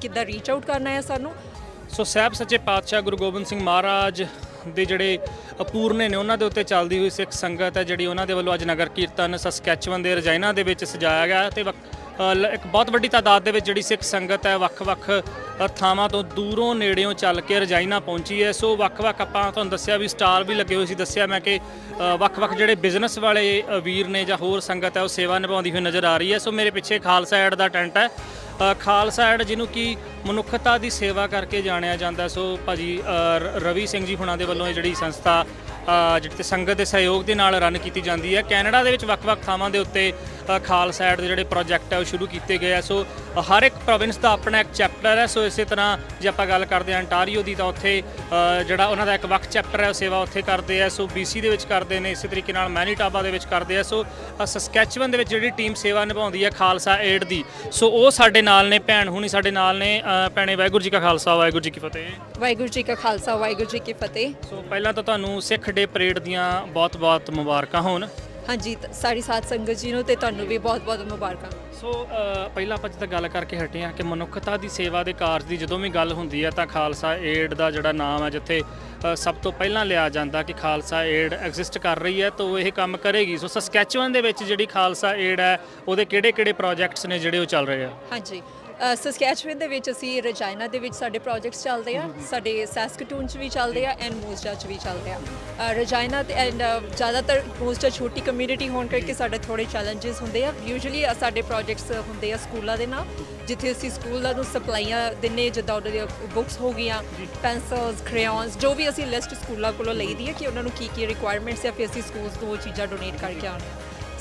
ਕਿੱਦਾਂ reach out ਕਰਨਾ ਹੈ ਸਾਨੂੰ? ਸੋ ਸਾਹਿਬ ਸੱਚੇ ਪਾਤਸ਼ਾਹ ਗੁਰੂ ਗੋਬਿੰਦ ਸਿੰਘ ਮਹਾਰਾਜ ਦੇ ਜਿਹੜੇ ਅਪੂਰਨੇ ਨੇ ਉਹਨਾਂ ਦੇ ਉੱਤੇ ਚੱਲਦੀ ਹੋਈ ਸਿੱਖ ਸੰਗਤ ਹੈ, ਜਿਹੜੀ ਉਹਨਾਂ ਦੇ ਵੱਲੋਂ ਅੱਜ ਨਗਰ ਕੀਰਤਨ ਸਸਕੈਚਵਨ ਦੇ ਰਜਾਇਨਾ ਦੇ ਵਿੱਚ ਸਜਾਇਆ ਗਿਆ ਤੇ ਵਕ- ਇੱਕ ਬਹੁਤ ਵੱਡੀ ਤਾਦਾਦ ਦੇ ਵਿੱਚ ਜਿਹੜੀ ਸਿੱਖ ਸੰਗਤ ਹੈ ਵੱਖ-ਵੱਖ ਥਾਵਾਂ ਤੋਂ ਦੂਰੋਂ ਨੇੜਿਓਂ ਚੱਲ ਕੇ ਰਜਾਇਨਾ ਪਹੁੰਚੀ ਹੈ। ਸੋ ਵੱਖ-ਵੱਖ ਆਪਾਂ ਤੁਹਾਨੂੰ ਦੱਸਿਆ ਵੀ ਸਟਾਲ ਵੀ ਲੱਗੇ ਹੋਏ ਸੀ, ਦੱਸਿਆ ਮੈਂ ਕਿ ਵੱਖ-ਵੱਖ ਜਿਹੜੇ ਬਿਜ਼ਨਸ ਵਾਲੇ ਵੀਰ ਨੇ ਜਾਂ ਹੋਰ ਸੰਗਤ ਹੈ, ਉਹ ਸੇਵਾ ਨਿਭਾਉਂਦੀ ਹੋਈ ਨਜ਼ਰ ਆ ਰਹੀ ਹੈ। ਸੋ ਮੇਰੇ ਪਿੱਛੇ ਖਾਲਸਾ ਐਡ ਦਾ ਟੈਂਟ ਹੈ। ਖਾਲਸਾ ਐਡ ਜਿਹਨੂੰ ਕਿ ਮਨੁੱਖਤਾ ਦੀ ਸੇਵਾ ਕਰਕੇ ਜਾਣਿਆ ਜਾਂਦਾ ਸੋ ਭਾਜੀ ਅ, ਰਵੀ ਸਿੰਘ ਜੀ ਹੁਣਾਂ ਦੇ ਵੱਲੋਂ ਇਹ ਜਿਹੜੀ ਸੰਸਥਾ ਜਿਹੜੀ ਤੇ ਸੰਗਤ ਦੇ ਸਹਿਯੋਗ ਦੇ ਨਾਲ ਰਨ ਕੀਤੀ ਜਾਂਦੀ ਹੈ। ਕੈਨੇਡਾ ਦੇ ਵਿੱਚ ਵੱਖ-ਵੱਖ ਥਾਵਾਂ ਦੇ ਉੱਤੇ ਅ, ਖਾਲਸਾ ਐਡ ਦੇ ਜਿਹੜੇ ਪ੍ਰੋਜੈਕਟ ਹੈ ਉਹ ਸ਼ੁਰੂ ਕੀਤੇ ਗਏ ਆ। ਸੋ ਹਰ ਇੱਕ ਪ੍ਰੋਵਿੰਸ ਦਾ ਆਪਣਾ ਇੱਕ ਚੈਪਟਰ ਹੈ ਸੋ ਇਸੇ ਤਰ੍ਹਾਂ ਜੇ ਆਪਾਂ ਗੱਲ ਕਰਦੇ ਹਾਂ ਅੰਟਾਰੀਓ ਦੀ ਤਾਂ ਉੱਥੇ ਜਿਹੜਾ ਉਹਨਾਂ ਦਾ ਇੱਕ ਵੱਖ ਚੈਪਟਰ ਹੈ ਉਹ ਸੇਵਾ ਉੱਥੇ ਕਰਦੇ ਆ। ਸੋ BC ਦੇ ਵਿੱਚ ਕਰਦੇ ਨੇ ਇਸੇ ਤਰੀਕੇ ਨਾਲ ਮੈਨੀਟਾਬਾ ਦੇ ਵਿੱਚ ਕਰਦੇ ਆ। ਸੋ ਅ, ਸਸਕੈਚੁਅਨ ਦੇ ਵਿੱਚ ਜਿਹੜੀ ਟੀਮ ਸੇਵਾ ਨਿਭਾਉਂਦੀ ਹੈ ਖਾਲਸਾ ਏਡ ਦੀ। ਸੋ ਉਹ ਸਾਡੇ ਨਾਲ ਨੇ ਭੈਣ ਹੁਣੀ ਸਾਡੇ ਨਾਲ ਨੇ ਭੈਣੇ ਵਾਹਿਗੁਰੂ ਜੀ ਕਾ ਖਾਲਸਾ ਵਾਹਿਗੁਰੂ ਜੀ ਕੀ ਫਤਿਹ। ਵਾਹਿਗੁਰੂ ਜੀ ਕਾ ਖਾਲਸਾ ਵਾਹਿਗੁਰੂ ਜੀ ਕੀ ਫਤਿਹ। ਸੋ ਪਹਿਲਾਂ ਤਾਂ ਤੁਹਾਨੂੰ ਸਿੱਖ ਡੇ ਪਰੇਡ ਦੀਆਂ ਬਹੁਤ-ਬਹੁਤ ਮੁਬਾਰਕਾਂ ਹੋਣ। ਹਾਂਜੀ ਤ- ਸਾਰੀ ਸਾਧ ਸੰਗਤ ਜੀ ਨੂੰ ਤੇ ਤੁਹਾਨੂੰ ਵੀ ਬਹੁਤ-ਬਹੁਤ ਮੁਬਾਰਕਾਂ। ਸੋ ਅ, ਪਹਿਲਾਂ ਆਪਾਂ ਜਿੱਦਾਂ ਗੱਲ ਕਰਕੇ ਹਟੇ ਹਾਂ ਕਿ ਮਨੁੱਖਤਾ ਦੀ ਸੇਵਾ ਦੇ ਕਾਰਜ ਦੀ ਜਦੋਂ ਵੀ ਗੱਲ ਹੁੰਦੀ ਹੈ ਤਾਂ ਖਾਲਸਾ ਏਡ ਦਾ ਜਿਹੜਾ ਨਾਮ ਹੈ ਜਿੱਥੇ ਅ, ਸਭ ਤੋਂ ਪਹਿਲਾਂ ਲਿਆ ਜਾਂਦਾ ਕਿ ਖਾਲਸਾ ਏਡ ਐਗਜ਼ਿਸਟ ਕਰ ਰਹੀ ਹੈ ਤਾਂ ਉਹ ਇਹ ਕੰਮ ਕਰੇਗੀ। ਸੋ ਸਸਕੈਚੁਅਨ ਦੇ ਵਿੱਚ ਜਿਹੜੀ ਖਾਲਸਾ ਏਡ ਹੈ ਉਹਦੇ ਕਿਹੜੇ-ਕਿਹੜੇ ਪ੍ਰੋਜੈਕਟਸ ਨੇ ਜਿਹੜੇ ਉਹ ਚੱਲ ਰਹੇ ਆ? ਹਾਂਜੀ। ਸਸਕੈਚੁਅਨ ਦੇ ਵਿੱਚ ਅਸੀਂ ਰਜਾਇਨਾ ਦੇ ਵਿੱਚ ਸਾਡੇ ਪ੍ਰੋਜੈਕਟਸ ਚੱਲਦੇ ਆ ਸਾਡੇ ਸੈਸਕਟੂਨ ਚ ਵੀ ਚੱਲਦੇ ਆ ਐਂਡ ਮੋਸਟਾ ਚ ਵੀ ਚੱਲਦੇ ਆ। ਰਜਾਇਨਾ ਤੇ ਐਂਡ ਜ਼ਿਆਦਾਤਰ ਮੋਸਟਾ ਛੋਟੀ ਕਮਿਊਨਿਟੀ ਹੋਣ ਕਰਕੇ ਸਾਡੇ ਥੋੜੇ ਚੈਲੰਜਸ ਹੁੰਦੇ ਆ। ਯੂਜੂਅਲੀ ਸਾਡੇ ਪ੍ਰੋਜੈਕਟਸ ਹੁੰਦੇ ਆ ਸਕੂਲਾਂ ਦੇ ਨਾਲ ਜਿੱਥੇ ਅਸੀਂ ਸਕੂਲਾਂ ਨੂੰ ਸਪਲਾਈਆਂ ਦਿੰਨੇ ਜਿੱਦਾਂ ਉਹਨਾਂ ਦੀਆਂ ਬੁੱਕਸ ਹੋ ਗਈਆਂ ਪੈਨਸਲਸ ਕ੍ਰੇਯons ਜੋ ਵੀ ਅਸੀਂ ਲਿਸਟ ਸਕੂਲਾਂ ਕੋਲੋਂ ਲਈਦੀ ਹੈ ਕਿ ਉਹਨਾਂ ਨੂੰ ਕੀ ਕੀ ਰਿਕੁਆਇਰਮੈਂਟਸ ਆ ਫਿਰ ਅਸੀਂ ਸਕੂਲਸ ਨੂੰ ਉਹ ਚੀਜ਼ਾਂ ਡੋਨੇਟ ਕਰਕੇ ਆਉਂਦੇ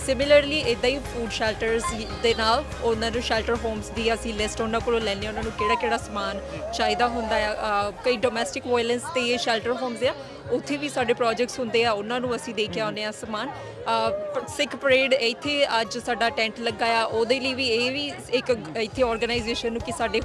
ਸਿਮਿਲਰਲੀ ਇਦਾਂ ਹੀ ਫੂਡ ਸ਼ੈਲਟਰਸ ਦੇ ਨਾਲ ਉਹਨਾਂ ਨੂੰ ਸ਼ੈਲਟਰ ਹੋਮਸ ਦੀ ਅਸੀਂ ਲਿਸਟ ਉਹਨਾਂ ਕੋਲੋਂ ਲੈਂਦੇ ਹਾਂ, ਉਹਨਾਂ ਨੂੰ ਕਿਹੜਾ ਕਿਹੜਾ ਸਮਾਨ ਚਾਹੀਦਾ ਹੁੰਦਾ ਆ ਕਈ ਡੋਮੈਸਟਿਕ ਵਾਇਲੈਂਸ ਤੇ ਇਹ ਸ਼ੈਲਟਰ ਹੋਮਸ ਆ, ਉੱਥੇ ਵੀ ਸਾਡੇ ਪ੍ਰੋਜੈਕਟਸ ਹੁੰਦੇ ਆ, ਉਹਨਾਂ ਨੂੰ ਅਸੀਂ ਦੇ ਕੇ ਆਉਂਦੇ ਆ ਸਮਾਨ। ਸਿੱਖ ਪਰੇਡ ਇੱਥੇ ਅੱਜ ਸਾਡਾ ਟੈਂਟ ਲੱਗਾ ਆ, ਉਹਦੇ ਲਈ ਵੀ ਇਹ ਵੀ ਇੱਕ, ਇੱਥੇ ਆਰਗੇਨਾਈਜੇਸ਼ਨ ਨੂੰ ਕਿ ਸਾਡੇ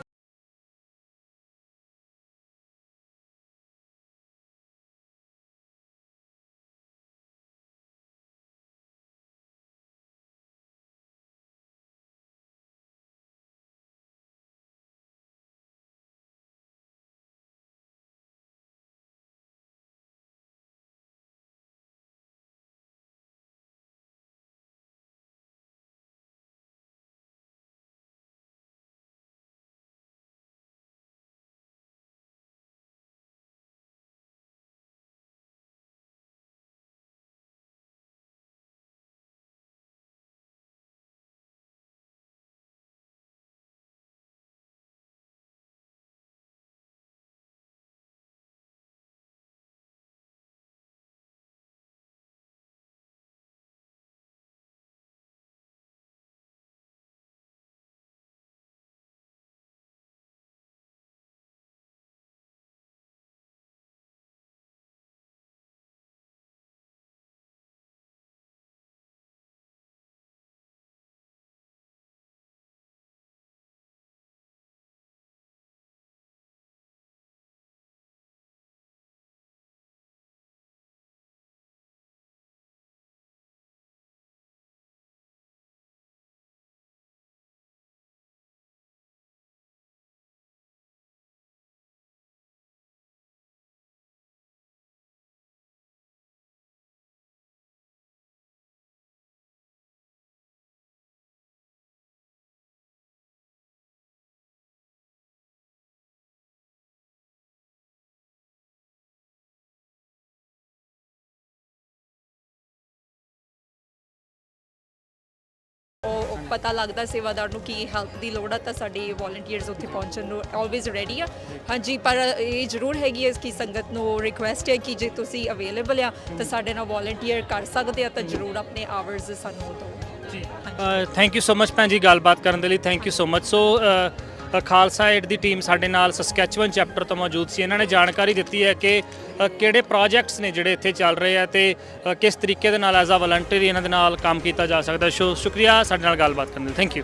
ਪਤਾ ਲੱਗਦਾ ਸੇਵਾਦਾਰ ਨੂੰ ਕੀ ਹੈਲਪ ਦੀ ਲੋੜ ਆ, ਤਾਂ ਸਾਡੇ ਵੋਲੰਟੀਅਰਸ ਉੱਥੇ ਪਹੁੰਚਣ ਨੂੰ ਆਲਵੇਜ਼ ਰੈਡੀ ਆ। ਹਾਂਜੀ, ਪਰ ਇਹ ਜ਼ਰੂਰ ਹੈਗੀ ਹੈ ਕਿ ਸੰਗਤ ਨੂੰ ਰਿਕੁਐਸਟ ਹੈ ਕਿ ਜੇ ਤੁਸੀਂ ਅਵੇਲੇਬਲ ਆ, ਤਾਂ ਸਾਡੇ ਨਾਲ ਵੋਲੰਟੀਅਰ ਕਰ ਸਕਦੇ ਆ, ਤਾਂ ਜ਼ਰੂਰ ਆਪਣੇ ਆਵਰਸ ਸਾਨੂੰ ਦਿਓ। ਜੀ ਥੈਂਕ ਯੂ ਸੋ ਮਚ ਭੈਣ ਜੀ ਗੱਲਬਾਤ ਕਰਨ ਦੇ ਲਈ thank you so much so Khalsa Aid the team ਸਾਡੇ ਨਾਲ ਸਸਕੈਚੁਅਨ ਚੈਪਟਰ ਤੋਂ ਮੌਜੂਦ ਸੀ। ਇਹਨਾਂ ਨੇ ਜਾਣਕਾਰੀ ਦਿੱਤੀ ਹੈ ਕਿ ਕਿਹੜੇ ਪ੍ਰੋਜੈਕਟਸ ਨੇ ਜਿਹੜੇ ਇੱਥੇ ਚੱਲ ਰਹੇ ਆ ਤੇ ਕਿਸ ਤਰੀਕੇ ਦੇ ਨਾਲ ਐਜ਼ ਅ ਵਲੰਟੀਅਰ ਇਹਨਾਂ ਦੇ ਨਾਲ ਕੰਮ ਕੀਤਾ ਜਾ ਸਕਦਾ। ਸੋ, ਸ਼ੁਕਰੀਆ, ਸਾਡੇ ਨਾਲ ਗੱਲਬਾਤ ਕਰਨ ਲਈ। Thank you